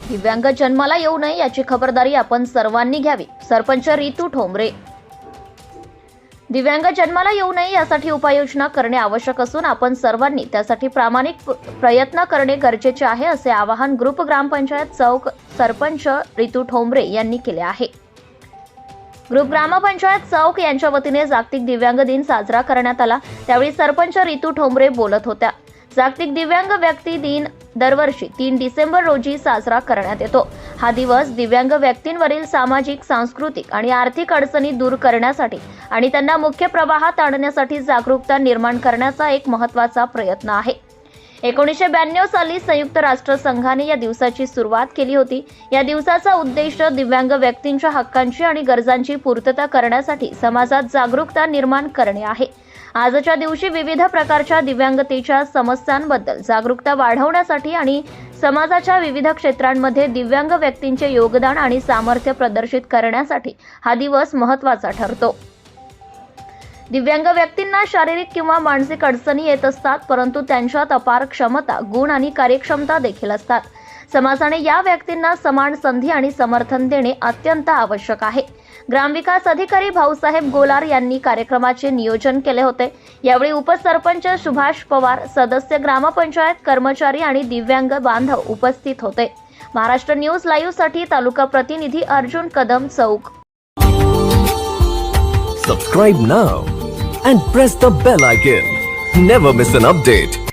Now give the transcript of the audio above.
दिव्यांग जन्माला येऊ नये याची खबरदारी आपण सर्वांनी घ्यावी. सरपंच रितू ठोंबरे. दिव्यांग जन्माला येऊ नये यासाठी उपाययोजना करणे आवश्यक असून आपण सर्वांनी त्यासाठी प्रामाणिक प्रयत्न करणे गरजेचे आहे असे आवाहन ग्रुप ग्रामपंचायत चौक सरपंच रितू ठोंबरे यांनी केले आहे. ग्रुप ग्रामपंचायत चौक यांच्या वतीने जागतिक दिव्यांग दिन साजरा करण्यात आला. त्यावेळी सरपंच रितू ठोंबरे बोलत होत्या. जागतिक दिव्यांग व्यक्ती दिन दरवर्षी तीन डिसेंबर रोजी साजरा करण्यात येतो. हा दिवस दिव्यांग व्यक्तींवरील सामाजिक सांस्कृतिक आणि आर्थिक अडचणी दूर करण्यासाठी आणि त्यांना मुख्य प्रवाहात आणण्यासाठी जागरूकता निर्माण करण्याचा एक महत्त्वाचा प्रयत्न आहे. एकोणीसशे ब्याण्णव साली संयुक्त राष्ट्र संघाने या दिवसाची सुरुवात केली होती. या दिवसाचा उद्देश दिव्यांग व्यक्तींच्या हक्कांची आणि गरजांची पूर्तता करण्यासाठी समाजात जागरूकता निर्माण करणे आहे. आजच्या दिवशी विविध प्रकारच्या दिव्यांगतेच्या समस्यांबद्दल जागरूकता वाढवण्यासाठी आणि समाजाच्या विविध क्षेत्रांमध्ये दिव्यांग व्यक्तींचे योगदान आणि सामर्थ्य प्रदर्शित करण्यासाठी हा दिवस महत्त्वाचा ठरतो. दिव्यांग व्यक्तींना शारीरिक किंवा मानसिक अडचणी येत असतात परंतु त्यांच्यात अपार क्षमता गुण आणि कार्यक्षमता देखील असतात. समाजाने या व्यक्तींना समान संधी आणि समर्थन देणे अत्यंत आवश्यक आहे. ग्रामविकास अधिकारी भाऊसाहेब गोलार यांनी कार्यक्रमाचे नियोजन केले होते. यावेळी उपसरपंच सुभाष पवार सदस्य ग्रामपंचायत कर्मचारी आणि दिव्यांग बांधव उपस्थित होते. महाराष्ट्र न्यूज लाईव्हसाठी तालुका प्रतिनिधी Arjun Kadam Chowk. Subscribe now and press the bell icon never miss an update